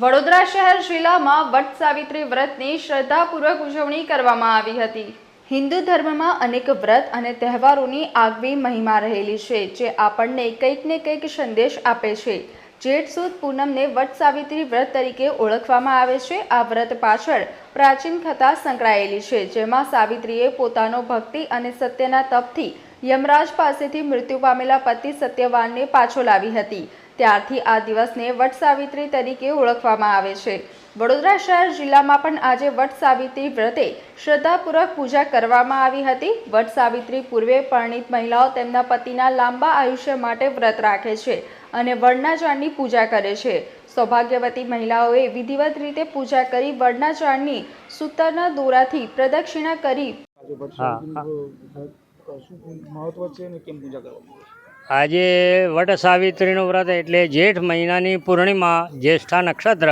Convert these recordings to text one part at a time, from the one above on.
વડોદરા શહેર જિલ્લામાં વટ સાવિત્રી વ્રતની શ્રદ્ધાપૂર્વક ઉજવણી કરવામાં આવી હતી. હિન્દુ ધર્મમાં અનેક વ્રત અને તહેવારોની આગવી મહિમા રહેલી છે, જે આપણને કંઈક ને કંઈક સંદેશ આપે છે. જેઠ સુદ પૂનમને વટ સાવિત્રી વ્રત તરીકે ઓળખવામાં આવે છે. આ વ્રત પાછળ પ્રાચીન કથા સંકળાયેલી છે, જેમાં સાવિત્રીએ પોતાનો ભક્તિ અને સત્યના તપથી યમરાજ પાસેથી મૃત્યુ પામેલા પતિ સત્યવાનને પાછો લાવી હતી. ત્યારથી આ દિવસને વટ સાવિત્રી તરીકે ઓળખવામાં આવે છે. વડોદરા શહેર જિલ્લામાં પણ આજે વટ સાવિત્રી વ્રતે શ્રદ્ધાપૂર્વક પૂજા કરવામાં આવી હતી. વટ સાવિત્રી પૂર્વે પરણિત મહિલાઓ તેમના પતિના લાંબા આયુષ્ય માટે વ્રત રાખે છે અને વડના ઝાડની પૂજા કરે છે. સૌભાગ્યવતી મહિલાઓએ વિધિવત રીતે પૂજા કરી વડના ઝાડની સૂતરના દોરાથી પ્રદક્ષિણા કરી મહત્વ છે કેમ પૂજા કરવામાં છે? આજે વટ સાવિત્રીનું વ્રત એટલે જેઠ મહિનાની પૂર્ણિમા, જ્યેષ્ઠા નક્ષત્ર.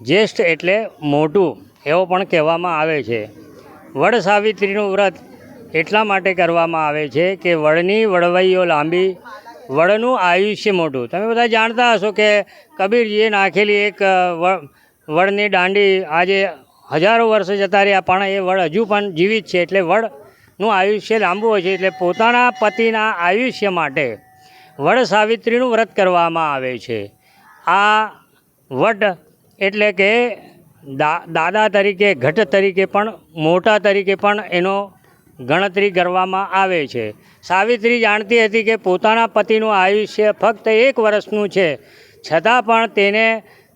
જ્યેષ્ઠ એટલે મોટું, એવો પણ કહેવામાં આવે છે. વડ સાવિત્રીનું વ્રત એટલા માટે કરવામાં આવે છે કે વડની વડવૈયો લાંબી, વડનું આયુષ્ય મોટું. તમે બધા જાણતા હશો કે કબીરજીએ નાખેલી એક વડની દાંડી આજે હજારો વર્ષ જતા રહ્યા, પણ એ વડ હજુ પણ જીવિત છે. એટલે વડનું આયુષ્ય લાંબુ હોય છે એટલે પોતાના પતિના આયુષ્ય માટે વડ સાવિત્રીનું વ્રત કરવામાં આવે છે. આ વટ એટલે કે દાદા તરીકે, ઘટ તરીકે પણ, મોટા તરીકે પણ એનો ગણતરી કરવામાં આવે છે. સાવિત્રી જાણતી હતી કે પોતાના પતિનું આયુષ્ય ફક્ત એક વર્ષનું છે. છતાં પણ તેને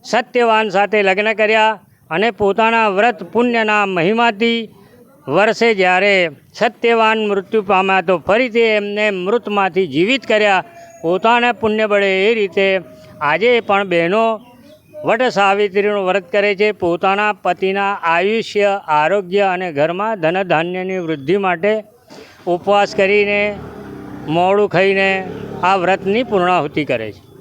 સત્યવાન સાથે લગ્ન કર્યા અને પોતાના વ્રત પુણ્યના મહિમાથી વર્ષે જ્યારે સત્યવાન મૃત્યુ પામ્યા તો ફરીથી એમને મૃતમાંથી જીવિત કર્યા. પોતાના પુણ્ય બળે એ રીતે આજે પણ બહેનો વટ સાવિત્રીનું વ્રત કરે છે. પોતાના પતિના આયુષ્ય, આરોગ્ય અને ઘરમાં ધન ધાન્યની વૃદ્ધિ માટે ઉપવાસ કરીને મોડું ખાઈને આ વ્રતની પૂર્ણાહુતિ કરે છે.